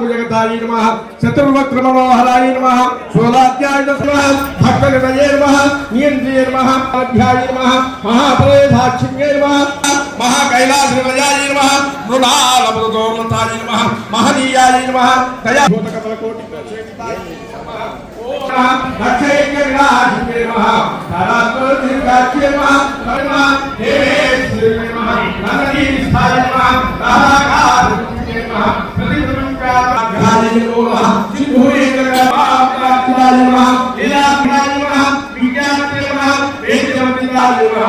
భుజగతాయ నమ చతుర్వక్ర మనోహరాయ నమ శూలాధ్యాయ నమ భక్తగణయ నమ నియంత్రియ నమ అధ్యాయ నమ మహాప్రవేశాక్షిణ్యే నమ మహాకైలాసనిలయాయ నమ మృణాలమృతోన్నతాయ నమ మహనీయాయ నమ దయా భూతకమల కోటి సేవితాయ దక్షయజ్ఞ నమ తారాత్మ నమ కరుణ దేవేశ్వరి నమ నందీ విస్థాయ నమ రాధాకారుణ్యే నమ ప్రతిగుణ్యాయ నమ సింధూరే నమ నమ లీలాభ్యాయ నమ నమ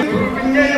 నమ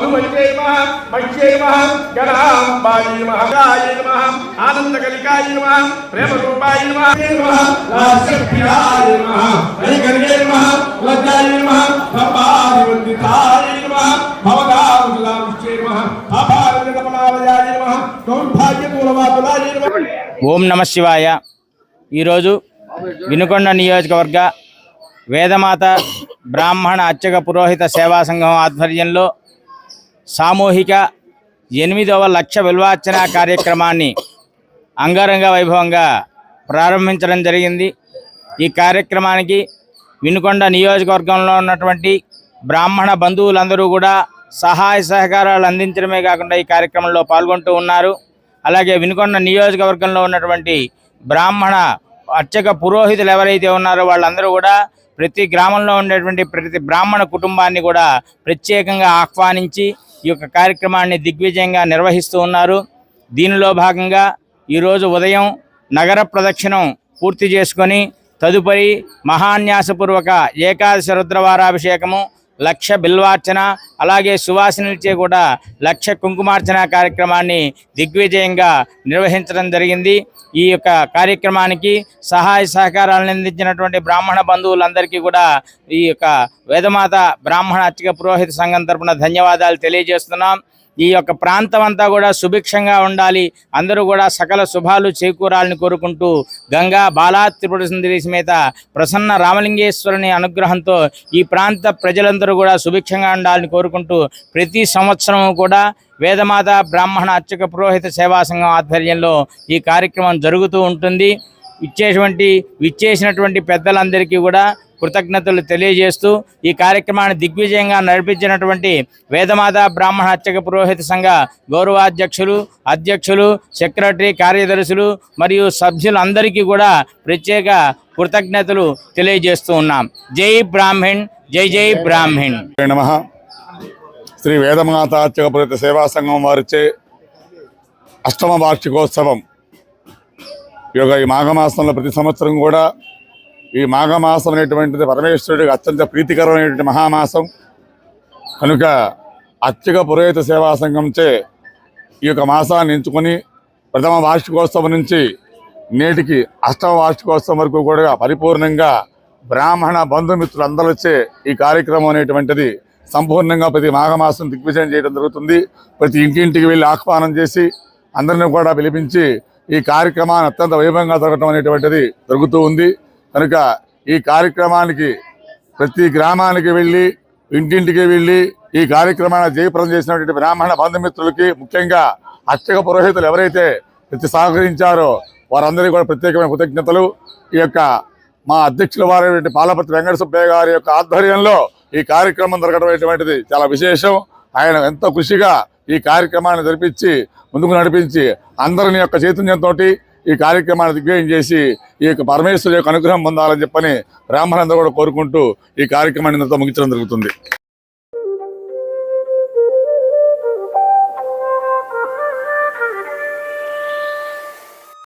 మధుమైతే నమ మధ్యే నమ గణాంబాయ నమ గాయ నమ ఆనందకలికాయ నమ ప్రేమరూపాయ నమ లాస్యప్రియాయ నమ వైకర్యే నమ లజ్జాయ నమ కపాదివందితాయ నమ భవదాములాముష్యే నమ అపారజనమనాలయాయ నమ దౌర్భాగ్యమూలవాతులాయ నమ ఓం నమ శివాయ. ఈరోజు వినుకొండ నియోజకవర్గ వేదమాత బ్రాహ్మణ అర్చక పురోహిత సేవా సంఘం ఆధ్వర్యంలో సామూహిక ఎనిమిదవ లక్ష విల్వార్చన కార్యక్రమాన్ని అంగరంగ వైభవంగా ప్రారంభించడం జరిగింది. ఈ కార్యక్రమానికి వినుకొండ నియోజకవర్గంలో ఉన్నటువంటి బ్రాహ్మణ బంధువులందరూ కూడా సహాయ సహకారాలు అందించడమే కాకుండా ఈ కార్యక్రమంలో పాల్గొంటూ ఉన్నారు. అలాగే వినుకొండ నియోజకవర్గంలో ఉన్నటువంటి బ్రాహ్మణ అర్చక పురోహితులు ఎవరైతే ఉన్నారో వాళ్ళందరూ కూడా ప్రతి గ్రామంలో ఉండేటువంటి ప్రతి బ్రాహ్మణ కుటుంబాన్ని కూడా ప్రత్యేకంగా ఆహ్వానించి ఈ యొక్క కార్యక్రమాన్ని దిగ్విజయంగా నిర్వహిస్తూ ఉన్నారు. దీనిలో భాగంగా ఈరోజు ఉదయం నగర ప్రదక్షిణం పూర్తి చేసుకొని తదుపరి మహాన్యాసపూర్వక ఏకాదశి రుద్రవారాభిషేకము లక్ష బిల్వార్చన అలాగే సువాసనలచే కూడా లక్ష కుంకుమార్చన కార్యక్రమాన్ని దిగ్విజయంగా నిర్వహించడం జరిగింది. ఈ యొక్క కార్యక్రమానికి సహాయ సహకారాలను అందించినటువంటి బ్రాహ్మణ బంధువులందరికీ కూడా ఈ యొక్క వేదమాత బ్రాహ్మణ అర్చక పురోహిత సంఘం తరపున ధన్యవాదాలు తెలియజేస్తున్నాం. ఈ యొక్క ప్రాంతం అంతా కూడా సుభిక్షంగా ఉండాలి. అందరూ కూడా సకల శుభాలు చేకూరాలని కోరుకుంటూ గంగా బాలా త్రిపుర సుందరి సమేత ప్రసన్న రామలింగేశ్వరుని అనుగ్రహంతో ఈ ప్రాంత ప్రజలందరూ కూడా సుభిక్షంగా ఉండాలని కోరుకుంటూ ప్రతి సంవత్సరం కూడా వేదమాత బ్రాహ్మణ అర్చక పురోహిత సేవా సంఘం ఆధ్వర్యంలో ఈ కార్యక్రమం జరుగుతూ ఉంటుంది. ఇచ్చేటువంటి ఇచ్చేసినటువంటి పెద్దలందరికీ కూడా కృతజ్ఞతలు తెలియజేస్తూ ఈ కార్యక్రమాన్ని దిగ్విజయంగా నడిపించినటువంటి వేదమాత బ్రాహ్మణ హత్యక పురోహిత సంఘ గౌరవాధ్యక్షులు అధ్యక్షులు సెక్రటరీ కార్యదర్శులు మరియు సభ్యులందరికీ కూడా ప్రత్యేక కృతజ్ఞతలు తెలియజేస్తూ ఉన్నాం. జై బ్రాహ్మణ్ జై జై బ్రాహ్మణ్. నమ. శ్రీ వేదమాత అర్చకపురిత సేవా సంఘం వారిచే అష్టమ వార్షికోత్సవం. ఈ యొక్క ఈ మాఘమాసంలో ప్రతి సంవత్సరం కూడా ఈ మాఘమాసం అనేటువంటిది పరమేశ్వరుడికి అత్యంత ప్రీతికరమైనటువంటి మహామాసం. కనుక అర్చక పురోహిత సేవా సంఘంచే ఈ యొక్క మాసాన్ని ఎంచుకొని ప్రథమ వార్షికోత్సవం నుంచి నేటికి అష్టమ వార్షికోత్సవం వరకు కూడా పరిపూర్ణంగా బ్రాహ్మణ బంధుమిత్రులందరిచే ఈ కార్యక్రమం అనేటువంటిది సంపూర్ణంగా ప్రతి మాఘమాసం దిగ్విజయం చేయడం జరుగుతుంది. ప్రతి ఇంటింటికి వెళ్ళి ఆహ్వానం చేసి అందరినీ కూడా పిలిపించి ఈ కార్యక్రమాన్ని అత్యంత వైభవంగా జరగటం అనేటువంటిది జరుగుతూ ఉంది. కనుక ఈ కార్యక్రమానికి ప్రతి గ్రామానికి వెళ్ళి ఇంటింటికి వెళ్ళి ఈ కార్యక్రమాన్ని జయప్రదం చేసినటువంటి బ్రాహ్మణ బంధుమిత్రులకి ముఖ్యంగా అర్చక పురోహితులు ఎవరైతే ప్రతి సహకరించారో వారందరికీ కూడా ప్రత్యేకమైన కృతజ్ఞతలు. ఈ యొక్క మా అధ్యక్షుల వారైనటువంటి పాలపతి వెంకట సుబ్బయ్య గారి యొక్క ఆధ్వర్యంలో ఈ కార్యక్రమం జరగడం చాలా విశేషం. ఆయన ఎంతో కృషిగా ఈ కార్యక్రమాన్ని జరిపించి ముందుకు నడిపించి అందరిని యొక్క చైతన్యంతో ఈ కార్యక్రమాన్ని దిగ్విజయం చేసి ఈ యొక్క పరమేశ్వరు యొక్క అనుగ్రహం పొందాలని చెప్పని బ్రాహ్మణులందరూ కూడా కోరుకుంటూ ఈ కార్యక్రమాన్ని ఇంతతో ముగించడం జరుగుతుంది.